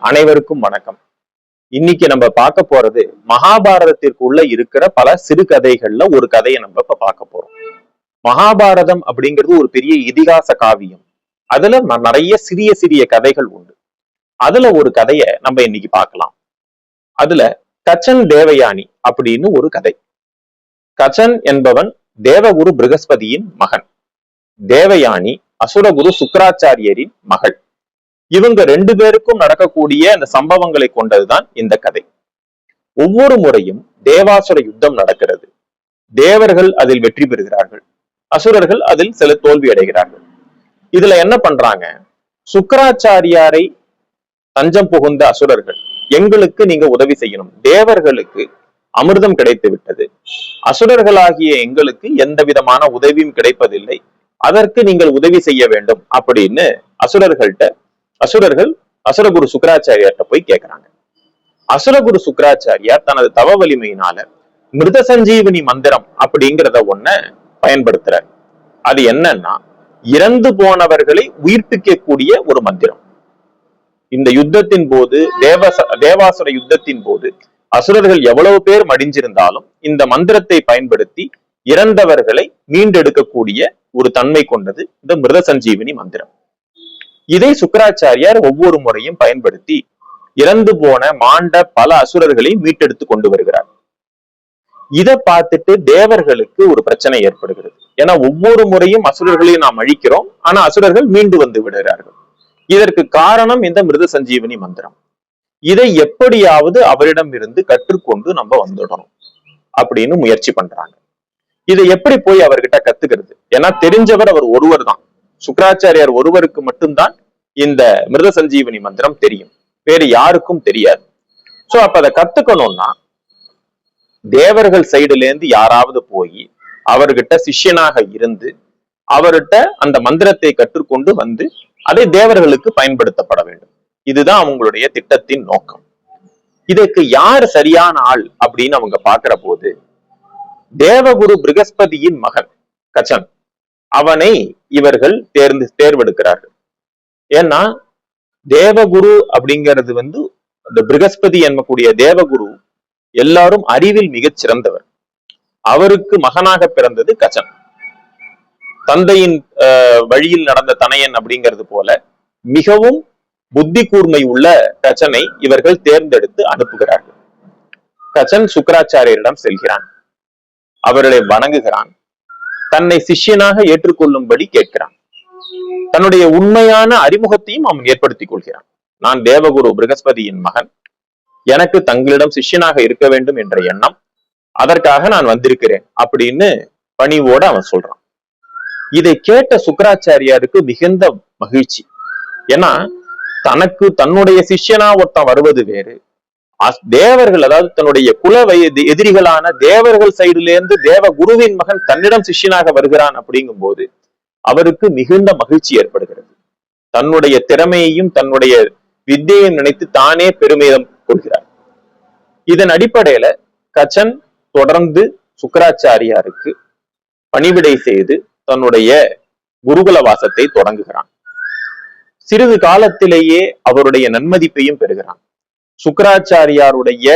அனைவருக்கும் வணக்கம். இன்னைக்கு நம்ம பார்க்க போறது மகாபாரதத்திற்குள்ள இருக்கிற பல சிறுகதைகள்ல ஒரு கதையை நம்ம இப்ப பார்க்க போறோம். மகாபாரதம் அப்படிங்கிறது ஒரு பெரிய இதிகாச காவியம். அதுல நிறைய சிறிய சிறிய கதைகள் உண்டு. அதுல ஒரு கதையை நம்ம இன்னைக்கு பார்க்கலாம். அதுல கச்சன் தேவயானி அப்படின்னு ஒரு கதை. கச்சன் என்பவன் தேவகுரு பிருகஸ்பதியின் மகன். தேவயானி அசுரகுரு சுக்கராச்சாரியரின் மகள். இவங்க ரெண்டு பேருக்கும் நடக்கக்கூடிய அந்த சம்பவங்களை கொண்டதுதான் இந்த கதை. ஒவ்வொரு முறையும் தேவாசுர யுத்தம் நடக்கிறது. தேவர்கள் அதில் வெற்றி பெறுகிறார்கள். அசுரர்கள் அதில் சில தோல்வி அடைகிறார்கள். இதுல என்ன பண்றாங்க? சுக்கராச்சாரியாரை தஞ்சம் புகுந்த அசுரர்கள் எங்களுக்கு நீங்க உதவி செய்யணும். தேவர்களுக்கு அமிர்தம் கிடைத்து விட்டது. அசுரர்களாகிய எங்களுக்கு எந்த விதமான உதவியும் கிடைப்பதில்லை. அதற்கு நீங்கள் உதவி செய்ய வேண்டும் அப்படின்னு அசுரர்கள்ட்ட அசுரர்கள் அசுரகுரு சுக்கராச்சாரியார்கிட்ட போய் கேக்குறாங்க. அசுரகுரு சுக்கராச்சாரியார் தனது தவ வலிமையினால மிருத சஞ்சீவினி மந்திரம் அப்படிங்கிறத ஒண்ண பயன்படுத்துறார். அது என்னன்னா இறந்து போனவர்களை உயிர்ப்பிக்கக்கூடிய ஒரு மந்திரம். இந்த யுத்தத்தின் போது தேவச தேவாசுர யுத்தத்தின் போது அசுரர்கள் எவ்வளவு பேர் மடிஞ்சிருந்தாலும் இந்த மந்திரத்தை பயன்படுத்தி இறந்தவர்களை மீண்டெடுக்கக்கூடிய ஒரு தன்மை கொண்டது இந்த மிருத சஞ்சீவினி மந்திரம். இதை சுக்கராச்சாரியார் ஒவ்வொரு முறையும் பயன்படுத்தி இறந்து போன மாண்ட பல அசுரர்களை மீட்டெடுத்து கொண்டு வருகிறார். இதை பார்த்துட்டு தேவர்களுக்கு ஒரு பிரச்சனை ஏற்படுகிறது. ஏன்னா ஒவ்வொரு முறையும் அசுரர்களையும் நாம் அழிக்கிறோம். ஆனா அசுரர்கள் மீண்டு வந்து விடுகிறார்கள். இதற்கு காரணம் இந்த மிருத சஞ்சீவனி மந்திரம். இதை எப்படியாவது அவரிடம் இருந்து கற்றுக்கொண்டு நம்ம வந்துடணும் அப்படின்னு முயற்சி பண்றாங்க. இதை எப்படி போய் அவர்கிட்ட கத்துக்கிறது? ஏன்னா தெரிஞ்சவர் அவர் ஒருவர் தான் சுக்கராச்சாரியார் ஒருவருக்கு மட்டும்தான் இந்த மிருத சஞ்சீவனி மந்திரம் தெரியும். வேறு யாருக்கும் தெரியாது. சோ அப்ப அதை கத்துக்கணும்னா தேவர்கள் சைடுல இருந்து யாராவது போய் அவர்கிட்ட சிஷ்யனாக இருந்து அவர்கிட்ட அந்த மந்திரத்தை கற்றுக்கொண்டு வந்து அதை தேவர்களுக்கு பயன்படுத்தப்பட வேண்டும். இதுதான் அவங்களுடைய திட்டத்தின் நோக்கம். இதற்கு யார் சரியான ஆள் அப்படின்னு அவங்க பாக்குற போது தேவகுரு பிருகஸ்பதியின் மகன் கச்சன். அவனை இவர்கள் தேர்ந்து தேர்வெடுக்கிறார்கள். ஏன்னா தேவகுரு அப்படிங்கிறது வந்து இந்த பிருகஸ்பதி என்பக்கூடிய தேவகுரு எல்லாரும் அறிவில் மிகச் சிறந்தவர். அவருக்கு மகனாக பிறந்தது கச்சன் தந்தையின் வழியில் நடந்த தனையன் அப்படிங்கிறது போல மிகவும் புத்தி கூர்மை உள்ள கச்சனை இவர்கள் தேர்ந்தெடுத்து அனுப்புகிறார்கள். கச்சன் சுக்கராச்சாரியரிடம் செல்கிறான். அவர்களை வணங்குகிறான். தன்னை சிஷ்யனாக ஏற்றுக்கொள்ளும்படி கேட்கிறான். தன்னுடைய உண்மையான அறிமுகத்தையும் அவன் ஏற்படுத்திக் கொள்கிறான். நான் தேவகுரு பிரகஸ்பதியின் மகன். எனக்கு தங்களிடம் சிஷ்யனாக இருக்க வேண்டும் என்ற எண்ணம். அதற்காக நான் வந்திருக்கிறேன் அப்படின்னு பணிவோட அவன் சொல்றான். இதை கேட்ட சுக்கராச்சாரியாருக்கு மிகுந்த மகிழ்ச்சி. ஏன்னா தனக்கு தன்னுடைய சிஷ்யனா ஒருத்தன் வருவது வேறு. தேவர்கள் அதாவது தன்னுடைய குல வயது எதிரிகளான தேவர்கள் சைடுல இருந்து தேவ குருவின் மகன் தன்னிடம் சிஷ்யனாக வருகிறான் அப்படிங்கும் போது அவருக்கு மிகுந்த மகிழ்ச்சி ஏற்படுகிறது. தன்னுடைய திறமையையும் தன்னுடைய வித்தையையும் நினைத்து தானே பெருமிதம் கொள்கிறார். இதன் அடிப்படையில கச்சன் தொடர்ந்து சுக்கராச்சாரியாருக்கு பணிவிடை செய்து தன்னுடைய குருகுல வாசத்தை தொடங்குகிறான். சிறிது காலத்திலேயே அவருடைய நன்மதிப்பையும் பெறுகிறான். சுக்கராச்சாரியாருடைய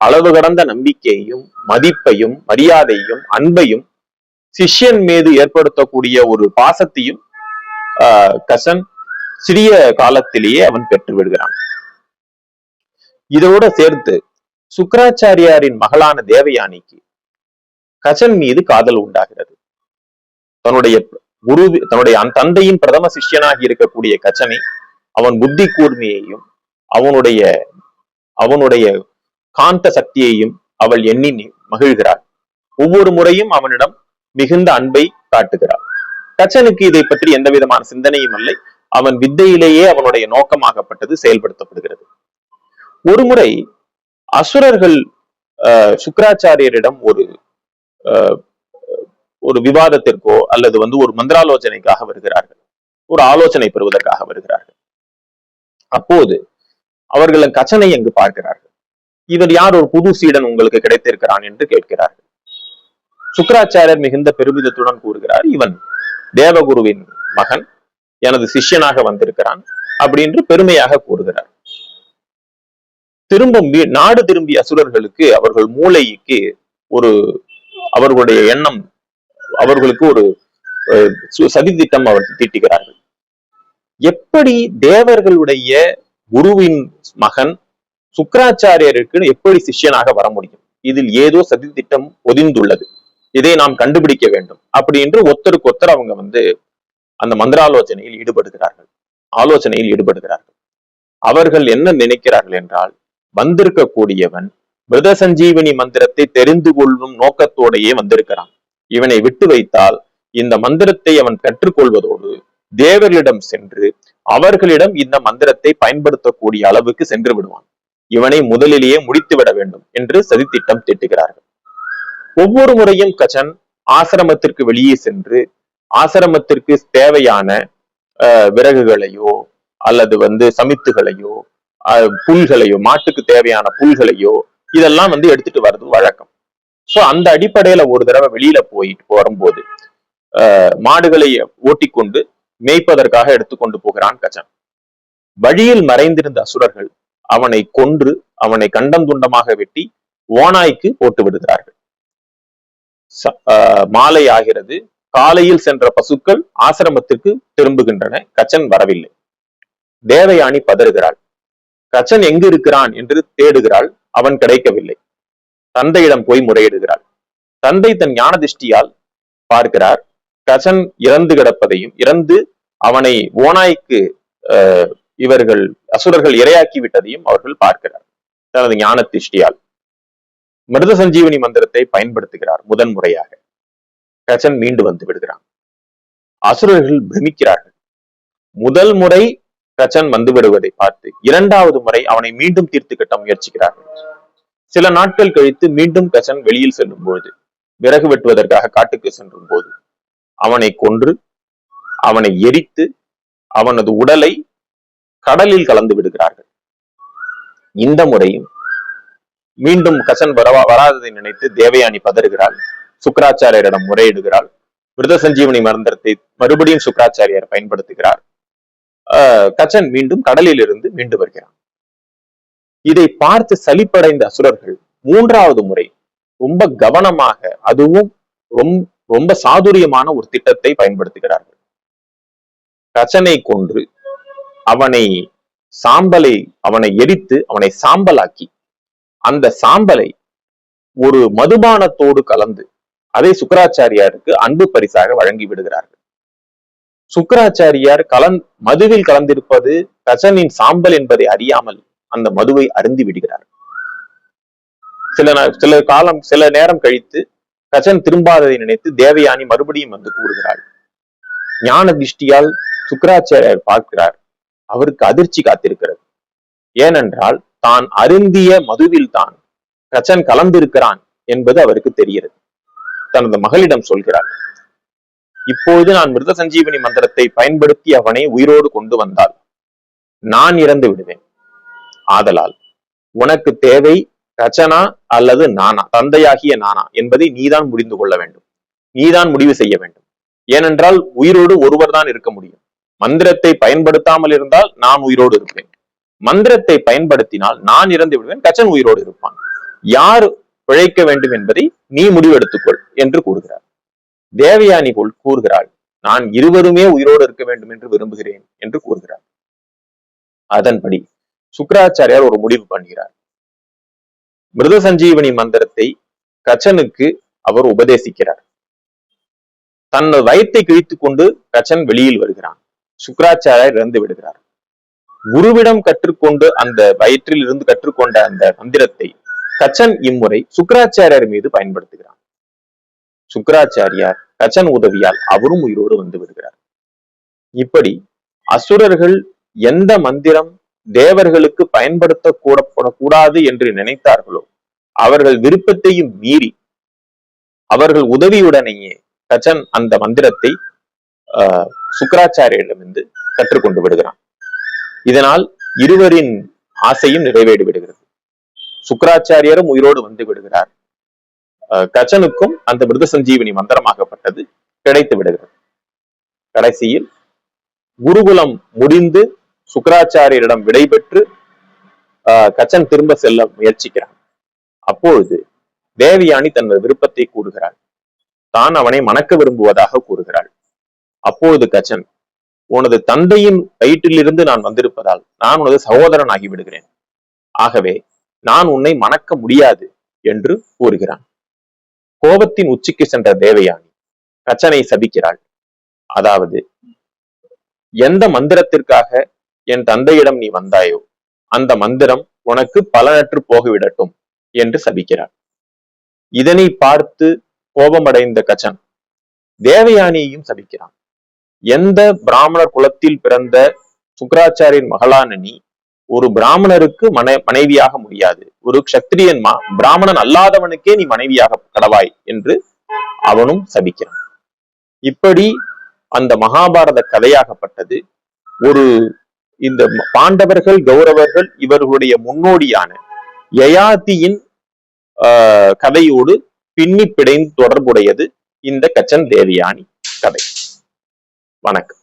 அளவு கடந்த நம்பிக்கையையும் மதிப்பையும் மரியாதையும் அன்பையும் சிஷ்யன் மீது ஏற்படுத்தக்கூடிய ஒரு பாசத்தையும் கசன் சிறிய காலத்திலேயே அவன் பெற்று விடுகிறான். இதோட சேர்த்து சுக்கராச்சாரியாரின் மகளான தேவயானிக்கு கசன் மீது காதல் உண்டாகிறது. தன்னுடைய குரு தன்னுடைய தந்தையின் பிரதம சிஷ்யனாகி இருக்கக்கூடிய கச்சனை அவன் புத்தி கூர்மையையும் அவனுடைய அவனுடைய காந்த சக்தியையும் அவள் எண்ணி மகிழ்கிறாள். ஒவ்வொரு முறையும் அவனிடம் மிகுந்த அன்பை காட்டுகிறாள். கச்சனுக்கு இதை பற்றி எந்த விதமான சிந்தனையும் இல்லை. அவன் வித்தையிலேயே அவனுடைய நோக்கமாகப்பட்டது செயல்படுத்தப்படுகிறது. ஒருமுறை அசுரர்கள் சுக்கராச்சாரியரிடம் ஒரு ஒரு விவாதத்திற்கோ அல்லது வந்து ஒரு மந்திராலோசனைக்காக வருகிறார்கள். ஒரு ஆலோசனை பெறுவதற்காக வருகிறார்கள். அப்போது அவர்களின் கச்சனை அங்கு பார்க்கிறார்கள்? இவர் யார் ஒரு புது சீடன் உங்களுக்கு கிடைத்திருக்கிறான் என்று கேட்கிறார்கள். சுக்கராச்சாரியர் மிகுந்த பெருமிதத்துடன் கூறுகிறார் இவன் தேவகுருவின் மகன் எனது சிஷ்யனாக வந்திருக்கிறான் அப்படின்னு பெருமையாக கூறுகிறார். திரும்பும் நாடு திரும்பிய அசுரர்களுக்கு அவர்கள் மூளைக்கு ஒரு அவர்களுடைய எண்ணம் அவர்களுக்கு ஒரு சு- சதி திட்டம் அவர் தீட்டுகிறார்கள். எப்படி தேவர்களுடைய குருவின் மகன் சுக்கராச்சாரியருக்கு எப்படி சிஷ்யனாக வர முடியும்? இதில் ஏதோ சதி திட்டம் ஒதிந்துள்ளது. இதை நாம் கண்டுபிடிக்க வேண்டும். அப்படின்று ஒருத்தருக்கு ஒருத்தர் அவங்க வந்து அந்த மந்திராலோசனையில் ஈடுபடுகிறார்கள். ஆலோசனையில் ஈடுபடுகிறார்கள். அவர்கள் என்ன நினைக்கிறார்கள் என்றால் வந்திருக்கக்கூடியவன் மிருத சஞ்சீவனி மந்திரத்தை தெரிந்து கொள்ளும் நோக்கத்தோடையே வந்திருக்கிறான். இவனை விட்டு வைத்தால் இந்த மந்திரத்தை அவன் கற்றுக்கொள்வதோடு தேவர்களிடம் சென்று அவர்களிடம் இந்த மந்திரத்தை பயன்படுத்தக்கூடிய அளவுக்கு சென்று விடுவான். இவனை முதலிலேயே முடித்து விட வேண்டும் என்று சதித்திட்டம் தீட்டுகிறார்கள். ஒவ்வொரு முறையும் கச்சன் ஆசிரமத்திற்கு வெளியே சென்று ஆசிரமத்திற்கு தேவையான விறகுகளையோ அல்லது வந்து சமித்துகளையோ புல்களையோ மாட்டுக்கு தேவையான புல்களையோ இதெல்லாம் வந்து எடுத்துட்டு வர்றது வழக்கம். ஸோ அந்த அடிப்படையில ஒரு தடவை வெளியில போயிட்டு வரும்போது அஹ், மாடுகளை ஓட்டிக்கொண்டு மேய்ப்பதற்காக எடுத்துக்கொண்டு போகிறான் கஜன். வழியில் மறைந்திருந்த அசுரர்கள் அவனை கொன்று அவனை கண்டம் துண்டமாக வெட்டி ஓனாய்க்கு போட்டு விடுகிறார்கள். மாலை ஆகிறது. காலையில் சென்ற பசுக்கள் ஆசிரமத்திற்கு திரும்புகின்றன. கச்சன் வரவில்லை. தேவயானி பதறுகிறாள். கச்சன் எங்கு இருக்கிறான் என்று தேடுகிறாள். அவன் கிடைக்கவில்லை. தந்தையிடம் போய் முறையிடுகிறாள். தந்தை தன் ஞானதிஷ்டியால் பார்க்கிறார். கசன் இறந்து கிடப்பதையும் இறந்து அவனை ஓனாய்க்கு இவர்கள் அசுரர்கள் இரையாக்கி விட்டதையும் அவர்கள் பார்க்கிறார். தனது ஞான திஷ்டியால் மிருத சஞ்சீவனி மந்திரத்தை பயன்படுத்துகிறார் முதன் முறையாக. கச்சன் மீண்டு வந்து விடுகிறான். அசுரர்கள் பிரமிக்கிறார்கள். முதல் முறை கச்சன் வந்து விடுவதை பார்த்து இரண்டாவது முறை அவனை மீண்டும் தீர்த்து கட்ட முயற்சிக்கிறார்கள். சில நாட்கள் கழித்து மீண்டும் கச்சன் வெளியில் செல்லும் பொழுது விறகு வெட்டுவதற்காக காட்டுக்கு சென்றும் போது அவனை கொன்று அவனை எரித்து அவனது உடலை கடலில் கலந்து விடுகிறார்கள். இந்த முறையும் மீண்டும் கசன் வரவா வராததை நினைத்து தேவயானி பதறுகிறாள். சுக்கராச்சாரியரிடம் முறையிடுகிறாள். விருத சஞ்சீவனி மந்திரத்தை மறுபடியும் சுக்கராச்சாரியார் பயன்படுத்துகிறார். ஆஹ் கச்சன் மீண்டும் கடலில் இருந்து மீண்டு வருகிறான். இதை பார்த்து சலிப்படைந்த அசுரர்கள் மூன்றாவது முறை ரொம்ப கவனமாக அதுவும் ரொம்ப ரொம்ப சாதுரியமான ஒரு திட்டத்தை பயன்படுத்துகிறார்கள். கச்சனை கொன்று அவனை சாம்பலை அவனை எரித்து அவனை சாம்பலாக்கி அந்த சாம்பலை ஒரு மதுபானத்தோடு கலந்து அதை சுக்கராச்சாரியாருக்கு அன்பு பரிசாக வழங்கி விடுகிறார்கள். சுக்கராச்சாரியார் கலந் மதுவில் கலந்திருப்பது கஜனின் சாம்பல் என்பதை அறியாமல் அந்த மதுவை அருந்தி விடுகிறார் சில சில காலம் சில நேரம் கழித்து கஜன் திரும்பாததை நினைத்து தேவயானி மறுபடியும் வந்து கூறுகிறாள். ஞான திருஷ்டியால் சுக்கராச்சாரியர் பார்க்கிறார். அவருக்கு அதிர்ச்சி காத்திருக்கிறது. ஏனென்றால் தான் அருந்திய மதுவில் தான் கச்சன் கலந்திருக்கிறான் என்பது அவருக்கு தெரிகிறது. தனது மகளிடம் சொல்கிறார் இப்போது நான் மிருத சஞ்சீவனி மந்திரத்தை பயன்படுத்தி அவனை உயிரோடு கொண்டு வந்தால் நான் இறந்து விடுவேன். ஆதலால் உனக்கு தேவை ரச்சனா அல்லது நானா தந்தையாகிய நானா என்பதை நீதான் முடிந்து கொள்ள வேண்டும். நீதான் முடிவு செய்ய வேண்டும். ஏனென்றால் உயிரோடு ஒருவர் தான் இருக்க முடியும். மந்திரத்தை பயன்படுத்தாமல் இருந்தால் நான் உயிரோடு இருப்பேன். மந்திரத்தை பயன்படுத்தினால் நான் இறந்து விடுவேன் கச்சன் உயிரோடு இருப்பான். யார் பிழைக்க வேண்டும் என்பதை நீ முடிவெடுத்துக்கொள் என்று கூறுகிறார். தேவயானி போல் கூறுகிறாள் நான் இருவருமே உயிரோடு இருக்க வேண்டும் என்று விரும்புகிறேன் என்று கூறுகிறார் அதன்படி சுக்கராச்சாரியார் ஒரு முடிவு பண்ணுகிறார். மிருத சஞ்சீவனி மந்திரத்தை கச்சனுக்கு அவர் உபதேசிக்கிறார். தன் வயத்தை கிழித்துக் கொண்டு கச்சன் வெளியில் வருகிறான். சுக்கராச்சாரியர் இறந்து விடுகிறார். குருவிடம் கற்றுக்கொண்டு அந்த வயிற்றில் இருந்து கற்றுக்கொண்ட அந்த மந்திரத்தை கச்சன் இம்முறை சுக்கராச்சாரியர் மீது பயன்படுத்துகிறான். சுக்கராச்சாரியார் கச்சன் உதவியால் அவரும் உயிரோடு வந்து விடுகிறார். இப்படி அசுரர்கள் எந்த மந்திரம் தேவர்களுக்கு பயன்படுத்த கூடப்படக்கூடாது என்று நினைத்தார்களோ? அவர்கள் விருப்பத்தையும் மீறி அவர்கள் உதவியுடனேயே கச்சன் அந்த மந்திரத்தை ஆஹ், சுக்கராச்சாரியரிடமிருந்து கற்றுக்கொண்டு விடுகிறான். இதனால் இருவரின் ஆசையும் நிறைவேறி விடுகிறது. சுக்கராச்சாரியரும் உயிரோடு வந்து விடுகிறார். அஹ் கச்சனுக்கும் அந்த மிருத சஞ்சீவனி மந்திரமாகப்பட்டது கிடைத்து விடுகிறது. கடைசியில் குருகுலம் முடிந்து சுக்கராச்சாரியரிடம் விடைபெற்று கச்சன் திரும்ப செல்ல முயற்சிக்கிறான். அப்பொழுது தேவயானி தனது விருப்பத்தை கூறுகிறாள். தான் அவனை மணக்க விரும்புவதாக கூறுகிறாள். அப்பொழுது கச்சன் உனது தந்தையின் வயிற்றிலிருந்து நான் வந்திருப்பதால் நான் உனது சகோதரன் ஆகிவிடுகிறேன் ஆகவே நான் உன்னை மணக்க முடியாது என்று கூறுகிறான். கோபத்தின் உச்சிக்கு சென்ற தேவயானி கச்சனை சபிக்கிறாள். அதாவது எந்த மந்திரத்திற்காக என் தந்தையிடம் நீ வந்தாயோ அந்த மந்திரம் உனக்கு பலனற்று போகிவிடட்டும் என்று சபிக்கிறார். இதனை பார்த்து கோபமடைந்த கச்சன் தேவயானியையும் சபிக்கிறான். எந்த பிராமணர் குலத்தில் பிறந்த சுக்கராச்சாரியின் மகளான நீ ஒரு பிராமணருக்கு மன மனைவியாக முடியாது. ஒரு க்ஷத்திரியன் மா பிராமணன் அல்லாதவனுக்கே நீ மனைவியாக கடவாய் என்று அவனும் சபிக்கிறான். இப்படி அந்த மகாபாரத கதையாகப்பட்டது. ஒரு இந்த பாண்டவர்கள் கௌரவர்கள் இவர்களுடைய முன்னோடியான யயாதியின் ஆஹ் கதையோடு பின்னி பிடைந்து தொடர்புடையது இந்த கச்சன் தேவியானி கதை. வணக்கம்.